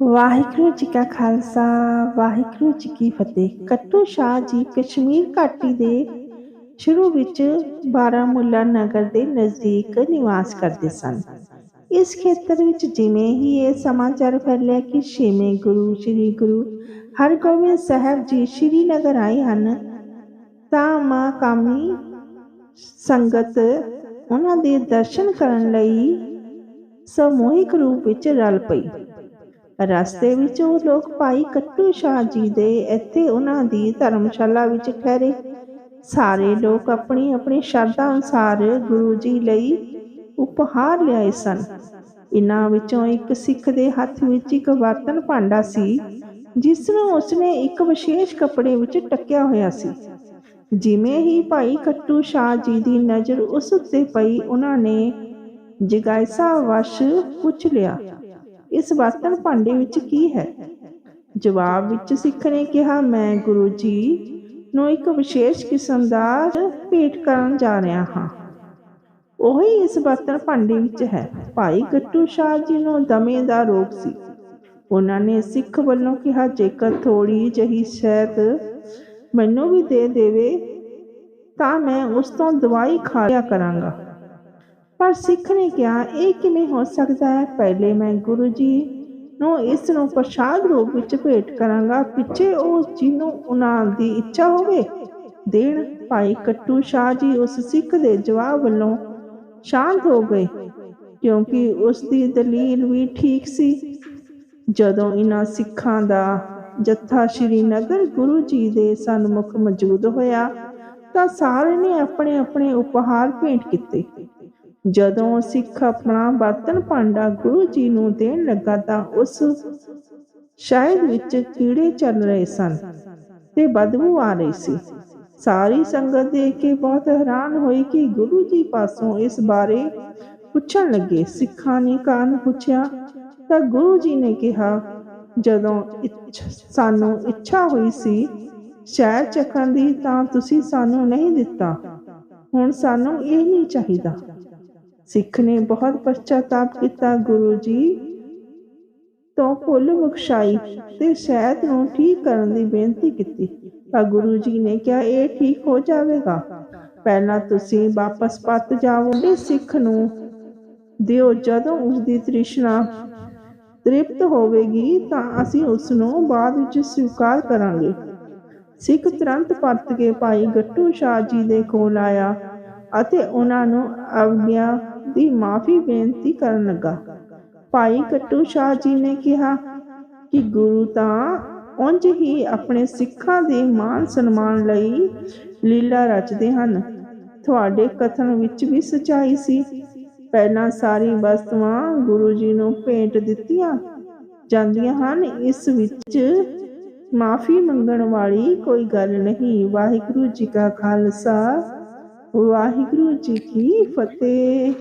ਵਾਹਿਗੁਰੂ ਜੀ ਕਾ ਖਾਲਸਾ, ਵਾਹਿਗੁਰੂ ਜੀ ਕੀ ਫਤਿਹ। ਕੱਟੂ ਸ਼ਾਹ ਜੀ ਕਸ਼ਮੀਰ ਘਾਟੀ ਦੇ ਸ਼ੁਰੂ ਵਿੱਚ ਬਾਰਾਮੁੱਲਾ ਨਗਰ ਦੇ ਨਜ਼ਦੀਕ ਨਿਵਾਸ ਕਰਦੇ ਸਨ। ਇਸ ਖੇਤਰ ਵਿੱਚ ਜਿਵੇਂ ਹੀ ਇਹ ਸਮਾਚਾਰ ਫੈਲਿਆ ਕਿ ਛੇਵੇਂ ਗੁਰੂ, ਸ੍ਰੀ ਗੁਰੂ ਹਰਗੋਬਿੰਦ ਸਾਹਿਬ ਜੀ ਸ਼੍ਰੀਨਗਰ ਆਏ ਹਨ, ਤਾਂ ਮਾਂ ਕਾਮੀ ਸੰਗਤ ਉਹਨਾਂ ਦੇ ਦਰਸ਼ਨ ਕਰਨ ਲਈ ਸਮੂਹਿਕ ਰੂਪ ਵਿੱਚ ਰਲ ਪਈ। ਰਸਤੇ ਵਿੱਚ ਉਹ ਲੋਕ ਭਾਈ ਕੱਟੂ ਸ਼ਾਹ ਜੀ ਦੇ ਇੱਥੇ ਉਹਨਾਂ ਦੀ ਧਰਮਸ਼ਾਲਾ ਵਿੱਚ ਠਹਿਰੇ। ਸਾਰੇ ਲੋਕ ਆਪਣੀ ਆਪਣੀ ਸ਼ਰਧਾ ਅਨੁਸਾਰ ਗੁਰੂ ਜੀ ਲਈ ਉਪਹਾਰ ਲਿਆਏ ਸਨ। ਇਨ੍ਹਾਂ ਵਿੱਚੋਂ ਇੱਕ ਸਿੱਖ ਦੇ ਹੱਥ ਵਿੱਚ ਇੱਕ ਬਰਤਨ ਭਾਂਡਾ ਸੀ ਜਿਸ ਨੂੰ ਉਸਨੇ ਇੱਕ ਵਿਸ਼ੇਸ਼ ਕੱਪੜੇ ਵਿੱਚ ਟੱਕਿਆ ਹੋਇਆ ਸੀ। ਜਿਵੇਂ ਹੀ ਭਾਈ ਕੱਟੂ ਸ਼ਾਹ ਜੀ ਦੀ ਨਜ਼ਰ ਉਸ ਉੱਤੇ ਪਈ ਉਹਨਾਂ ਨੇ ਜਿਗਾਇਸਾ ਵਸ਼ ਪੁੱਛ ਲਿਆ। ਇਸ ਬਰਤਨ ਭਾਂਡੇ ਵਿੱਚ ਕੀ ਹੈ? ਜਵਾਬ ਵਿੱਚ ਸਿੱਖ ਨੇ ਕਿਹਾ, ਮੈਂ ਗੁਰੂ ਜੀ ਨੂੰ ਇੱਕ ਵਿਸ਼ੇਸ਼ ਕਿਸਮ ਦਾ ਭੇਟ ਕਰਨ ਜਾ ਰਿਹਾ ਹਾਂ। ਉਹੀ ਇਸ ਬਰਤਨ ਭਾਂਡੇ ਵਿੱਚ ਹੈ। ਭਾਈ ਗੱਟੂ ਸ਼ਾਹ ਜੀ ਨੂੰ ਦਮੇ ਦਾ ਰੋਗ ਸੀ। ਉਹਨਾਂ ਨੇ ਸਿੱਖ ਵੱਲੋਂ ਕਿਹਾ, ਜੇਕਰ ਥੋੜੀ ਜਹੀ ਸ਼ਹਿਦ ਮੈਨੂੰ ਵੀ ਦੇ ਦੇਵੇ, ਤਾਂ ਮੈਂ ਉਸ ਤੋਂ ਦਵਾਈ ਖਾ ਲਿਆ ਕਰਾਂਗਾ। ਪਰ ਸਿੱਖ ਨੇ ਕਿਹਾ, ਇਹ ਕਿਵੇਂ ਹੋ ਸਕਦਾ ਹੈ? ਪਹਿਲੇ ਮੈਂ ਗੁਰੂ ਜੀ ਨੂੰ ਇਸ ਨੂੰ ਪ੍ਰਸ਼ਾਦ ਰੂਪ ਵਿੱਚ ਭੇਟ ਕਰਾਂਗਾ। ਪਿੱਛੇ ਉਹ ਜਿਹਨੂੰ ਉਹਨਾਂ ਦੀ ਇੱਛਾ ਹੋਵੇ, ਦੇਣ ਭਾਈ ਕੱਟੂ ਸ਼ਾਹ ਜੀ ਉਸ ਸਿੱਖ ਦੇ ਜਵਾਬ ਵੱਲੋਂ ਸ਼ਾਂਤ ਹੋ ਗਏ, ਕਿਉਂਕਿ ਉਸ ਦੀ ਦਲੀਲ ਵੀ ਠੀਕ ਸੀ। ਜਦੋਂ ਇਹਨਾਂ ਸਿੱਖਾਂ ਦਾ ਜੱਥਾ ਸ਼੍ਰੀਨਗਰ ਗੁਰੂ ਜੀ ਦੇ ਸਨਮੁਖ ਮੌਜੂਦ ਹੋਇਆ, ਤਾਂ ਸਾਰੇ ਨੇ ਆਪਣੇ ਆਪਣੇ ਉਪਹਾਰ ਭੇਟ ਕੀਤੇ। ਜਦੋਂ ਸਿੱਖ ਆਪਣਾ ਬਾਤਨ ਭਾਂਡਾ ਗੁਰੂ ਜੀ ਨੂੰ ਦੇਣ ਲੱਗਾ ਤਾਂ ਉਸ ਸ਼ਾਇਦ ਵਿੱਚ ਕੀੜੇ ਚੱਲ ਰਹੇ ਸਨ ਤੇ ਬਦਬੂ ਆ ਰਹੀ ਸੀ। ਸਾਰੀ ਸੰਗਤ ਦੇਖ ਕੇ ਬਹੁਤ ਹੈਰਾਨ ਹੋਈ ਕਿ ਗੁਰੂ ਜੀ ਪਾਸੋਂ ਇਸ ਬਾਰੇ ਪੁੱਛਣ ਲੱਗੇ। ਸਿੱਖਾਂ ਨੇ ਕਾਰਨ ਪੁੱਛਿਆ ਤਾਂ ਗੁਰੂ ਜੀ ਨੇ ਕਿਹਾ, ਜਦੋਂ ਸਾਨੂੰ ਇੱਛਾ ਹੋਈ ਸੀ ਸ਼ਹਿਰ ਚੱਕਣ ਦੀ ਤਾਂ ਤੁਸੀਂ ਸਾਨੂੰ ਨਹੀਂ ਦਿੱਤਾ। ਹੁਣ ਸਾਨੂੰ ਇਹ ਨਹੀਂ ਚਾਹੀਦਾ। ਸਿੱਖ ਨੇ ਬਹੁਤ ਪਛਤਾਪ ਕੀਤਾ ਗੁਰੂ ਜੀ ਤੋਂ ਭੁੱਲ ਬਖਸ਼ਾਈ ਤੇ ਸ਼ਹਿਦ ਨੂੰ ਠੀਕ ਕਰਨ ਦੀ ਬੇਨਤੀ ਕੀਤੀ। ਤਾਂ ਗੁਰੂ ਜੀ ਨੇ ਕਿਹਾ, ਇਹ ਠੀਕ ਹੋ ਜਾਵੇਗਾ। ਪਹਿਲਾਂ ਤੁਸੀਂ ਵਾਪਸ ਪੱਤ ਜਾਵੋਗੇ ਸਿੱਖ ਨੂੰ। ਦਿਓ ਜਦੋਂ ਉਸ ਦੀ ਤ੍ਰਿਸ਼ਨਾ ਤ੍ਰਿਪਤ ਹੋਵੇਗੀ ਤਾਂ ਅਸੀਂ ਉਸ ਨੂੰ ਬਾਅਦ ਵਿੱਚ ਸਵੀਕਾਰ ਕਰਾਂਗੇ। ਸਿੱਖ ਤੁਰੰਤ ਪਰਤ ਕੇ ਭਾਈ ਗੱਟੂ ਸ਼ਾਹ ਜੀ ਦੇ ਕੋਲ ਆਇਆ ਅਤੇ ਉਹਨਾਂ ਨੂੰ ਅਵਗਿਆ ਦੀ ਮਾਫੀ ਬੇਨਤੀ ਕਰਨ ਲੱਗਾ। ਭਾਈ ਕੱਟੂ ਸ਼ਾਹ ਜੀ ਨੇ ਕਿਹਾ ਕਿ ਗੁਰੂ ਤਾਂ ਉਂਝ ਹੀ ਆਪਣੇ ਸਿੱਖਾਂ ਦੇ ਮਾਨ ਸਨਮਾਨ ਲਈ ਲੀਲਾ ਰਚਦੇ ਹਨ। ਤੁਹਾਡੇ ਕਥਨ ਵਿੱਚ ਵੀ ਸਚਾਈ ਸੀ। ਪਹਿਲਾਂ ਸਾਰੀ ਵਸਤੂਆਂ ਗੁਰੂ ਜੀ ਨੂੰ ਭੇਟ ਦਿੱਤੀਆਂ ਜਾਂਦੀਆਂ ਹਨ। ਇਸ ਵਿੱਚ ਮਾਫੀ ਮੰਗਣ ਵਾਲੀ ਕੋਈ ਗੱਲ ਨਹੀਂ। ਵਾਹਿਗੁਰੂ ਜੀ ਕਾ ਖਾਲਸਾ, ਵਾਹਿਗੁਰੂ ਜੀ ਕੀ ਫਤਿਹ।